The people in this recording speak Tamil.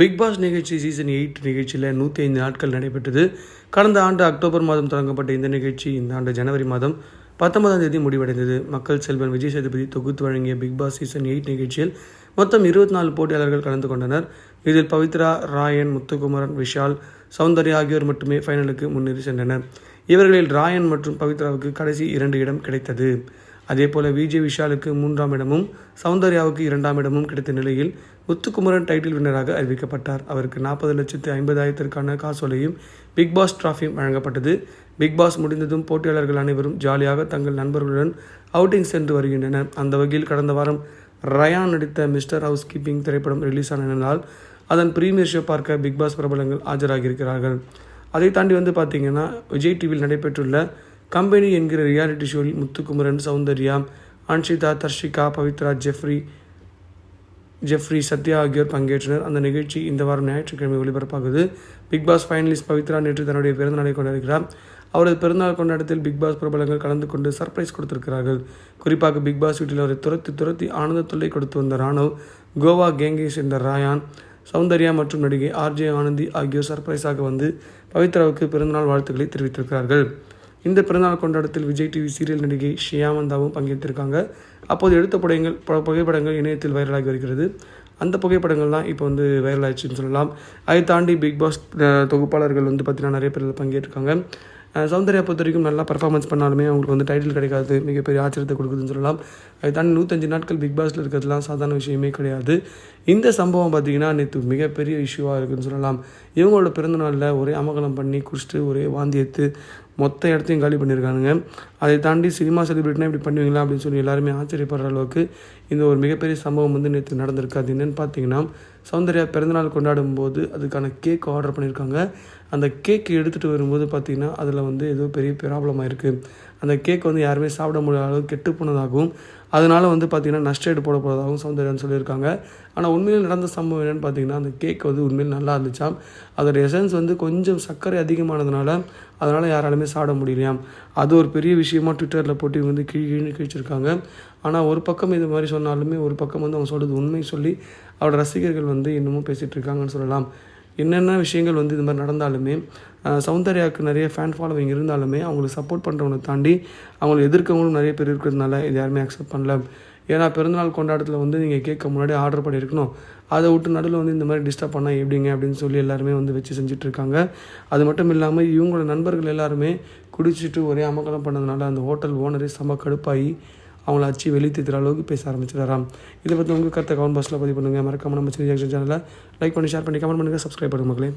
பிக் பாஸ் நிகழ்ச்சி சீசன் எயிட் நிகழ்ச்சியில் நூற்றி ஐந்து நாட்கள் நடைபெற்றது. கடந்த ஆண்டு அக்டோபர் மாதம் தொடங்கப்பட்ட இந்த நிகழ்ச்சி இந்த ஆண்டு ஜனவரி மாதம் பத்தொன்பதாம் தேதி முடிவடைந்தது. மக்கள் செல்வன் விஜய் சேதுபதி தொகுத்து வழங்கிய பிக் பாஸ் சீசன் எயிட் நிகழ்ச்சியில் மொத்தம் இருபத்தி நாலு போட்டியாளர்கள் கலந்து கொண்டனர். இதில் பவித்ரா ராயன் முத்துக்குமரன் விஷால் சௌந்தர்யா ஆகியோர் மட்டுமே ஃபைனலுக்கு முன்னேறி சென்றனர். இவர்களில் ராயன் மற்றும் பவித்ராவுக்கு கடைசி இரண்டு இடம் கிடைத்தது. அதேபோல விஜய் விஷாலுக்கு மூன்றாம் இடமும் சௌந்தர்யாவுக்கு இரண்டாம் இடமும் கிடைத்த நிலையில் முத்துக்குமரன் டைட்டில் வின்னராக அறிவிக்கப்பட்டார். அவருக்கு நாற்பது லட்சத்து ஐம்பதாயிரத்திற்கான காசோலையும் பிக் பாஸ் டிராஃபியும் வழங்கப்பட்டது. பிக் பாஸ் முடிந்ததும் போட்டியாளர்கள் அனைவரும் ஜாலியாக தங்கள் நண்பர்களுடன் அவுட்டிங் சென்று வருகின்றனர். அந்த வகையில் கடந்த வாரம் ரயான் நடித்த மிஸ்டர் ஹவுஸ் கீப்பிங் திரைப்படம் ரிலீஸ் ஆனதால் அதன் ப்ரீமியர் ஷோ பார்க்க பிக் பாஸ் பிரபலங்கள் ஆஜராகியிருக்கிறார்கள். அதை தாண்டி வந்து பார்த்தீங்கன்னா விஜய் டிவியில் நடைபெற்றுள்ள கம்பெனி என்கிற ரியாலிட்டி ஷோவில் முத்துக்குமரன் சௌந்தர்யா அன்ஷிதா தர்ஷிகா பவித்ரா ஜெஃப்ரி ஜெஃப்ரி சத்யா ஆகியோர் பங்கேற்றனர். அந்த நிகழ்ச்சி இந்த வாரம் ஞாயிற்றுக்கிழமை ஒளிபரப்பாகுது. பிக் பாஸ் ஃபைனலிஸ்ட் பவித்ரா நேற்று தன்னுடைய பிறந்தநாளை கொண்டாடுகிறார். அவரது பிறந்தநாள் கொண்டாட்டத்தில் பிக் பாஸ் பிரபலங்கள் கலந்து கொண்டு சர்ப்ரைஸ் கொடுத்திருக்கிறார்கள். குறிப்பாக பிக் பாஸ் வீட்டில் அவரை துரத்தி துரத்தி ஆனந்த தொல்லை கொடுத்து வந்த ராணவ் கோவா கேங்கை சேர்ந்த ராயான் சௌந்தர்யா மற்றும் நடிகை ஆர்ஜே ஆனந்தி ஆகியோர் சர்ப்ரைஸாக வந்து பவித்ராவுக்கு பிறந்தநாள் வாழ்த்துக்களை தெரிவித்திருக்கிறார்கள். இந்த பிறந்தநாள் கொண்டாட்டத்தில் விஜய் டிவி சீரியல் நடிகை ஷியாமந்தாவும் பங்கேற்றிருக்காங்க. அப்போது எடுத்த படங்கள் புகைப்படங்கள் இணையத்தில் வைரலாகி வருகிறது. அந்த புகைப்படங்கள் தான் இப்போ வந்து வைரல் ஆயிடுச்சுன்னு சொல்லலாம். அதை தாண்டி பிக் பாஸ் தொகுப்பாளர்கள் வந்து பார்த்திங்கன்னா நிறைய பேர் பங்கேற்றிருக்காங்க. சௌந்தர்யா பொறுத்த வரைக்கும் நல்லா பர்ஃபார்மன்ஸ் பண்ணாலுமே அவங்களுக்கு வந்து டைட்டில் கிடைக்காது மிகப்பெரிய ஆச்சரியத்தை கொடுக்குதுன்னு சொல்லலாம். அதை தாண்டி நூற்றஞ்சு நாட்கள் பிக் பாஸில் இருக்கிறதுலாம் சாதாரண விஷயமே கிடையாது. இந்த சம்பவம் பார்த்தீங்கன்னா நேற்று மிகப்பெரிய இஷ்யூவாக இருக்குதுன்னு சொல்லலாம். இவங்களோட பிறந்தநாளில் ஒரே அமகலம் பண்ணி குடிச்சிட்டு ஒரே வாந்தி எடுத்து மொத்த இடத்தையும் காலி பண்ணியிருக்கானுங்க அதை தாண்டி சினிமா செலிபிரிட்டினா இப்படி பண்ணுவீங்களா அப்படின்னு சொல்லி எல்லாருமே ஆச்சரியப்படுற அளவுக்கு இந்த ஒரு மிகப்பெரிய சம்பவம் வந்து நேற்று நடந்திருக்கு. அது என்னென்னு பார்த்தீங்கன்னா சௌந்தர்யா பிறந்தநாள் கொண்டாடும் போது அதுக்கான கேக் ஆர்டர் பண்ணியிருக்காங்க அந்த கேக் எடுத்துகிட்டு வரும்போது பார்த்திங்கன்னா அதில் வந்து ஏதோ பெரிய ப்ராப்ளம் ஆயிருக்கு. அந்த கேக் வந்து யாருமே சாப்பிட முடியாத அளவுக்கு கெட்டு போனதாகவும் அதனால் வந்து பார்த்திங்கன்னா நஷ்டேடு போட போகிறதாகவும் சௌந்தர்யான்னு சொல்லியிருக்காங்க. ஆனால் உண்மையில் நடந்த சம்பவம் என்னென்னு பார்த்தீங்கன்னா அந்த கேக் வந்து உண்மையில் நல்லா இருந்துச்சாம். அதோட எசன்ஸ் வந்து கொஞ்சம் சர்க்கரை அதிகமானதுனால அதனால் யாராலுமே சாப்பிட முடியலையாம். அது ஒரு பெரிய விஷயமா ட்விட்டரில் போட்டு இவங்க வந்து கீழ் கீழ் கிழிச்சிருக்காங்க. ஆனால் ஒரு பக்கம் இது மாதிரி சொன்னாலுமே ஒரு பக்கம் வந்து அவங்க சொல்கிறது உண்மை சொல்லி அவரோட ரசிகர்கள் வந்து இன்னமும் பேசிகிட்டு இருக்காங்கன்னு சொல்லலாம். என்னென்ன விஷயங்கள் வந்து இது மாதிரி நடந்தாலுமே சௌந்தர்யாவுக்கு நிறைய ஃபேன் ஃபாலோவிங் இருந்தாலுமே அவங்களுக்கு சப்போர்ட் பண்ணுறவங்களை தாண்டி அவங்களை எதிர்க்கவங்களும் நிறைய பேர் இருக்கிறதுனால இது யாருமே அக்செப்ட் பண்ணல. ஏன்னா பிறந்தநாள் கொண்டாட்டத்தில் வந்து நீங்கள் கேட்க முன்னாடி ஆர்டர் பண்ணியிருக்கணும். அதை விட்டு நடுவில் வந்து இந்த மாதிரி டிஸ்டர்ப் பண்ணால் எப்படிங்க அப்படின்னு சொல்லி எல்லாருமே வந்து வச்சு செஞ்சுட்ருக்காங்க. அது மட்டும் இல்லாமல் இவங்களோட நண்பர்கள் எல்லாருமே குடிச்சிட்டு ஒரே அமக்கலம் பண்ணதுனால அந்த ஹோட்டல் ஓனரே செம கடுப்பாகி அவங்கள அச்சு வெளியே தேத்துற அளவுக்கு பேச ஆரம்பிச்சிடறாம் இதை பற்றி உங்கள் கருத்தை கமெண்ட் பாக்ஸில் பதிவு பண்ணுங்கள் மறக்காமல் நம்ம சின்ன சேனலை லைக் பண்ணி ஷேர் பண்ணி கமெண்ட் பண்ணுங்கள் சப்ஸ்கிரைப் பண்ணுங்கள் மக்களே.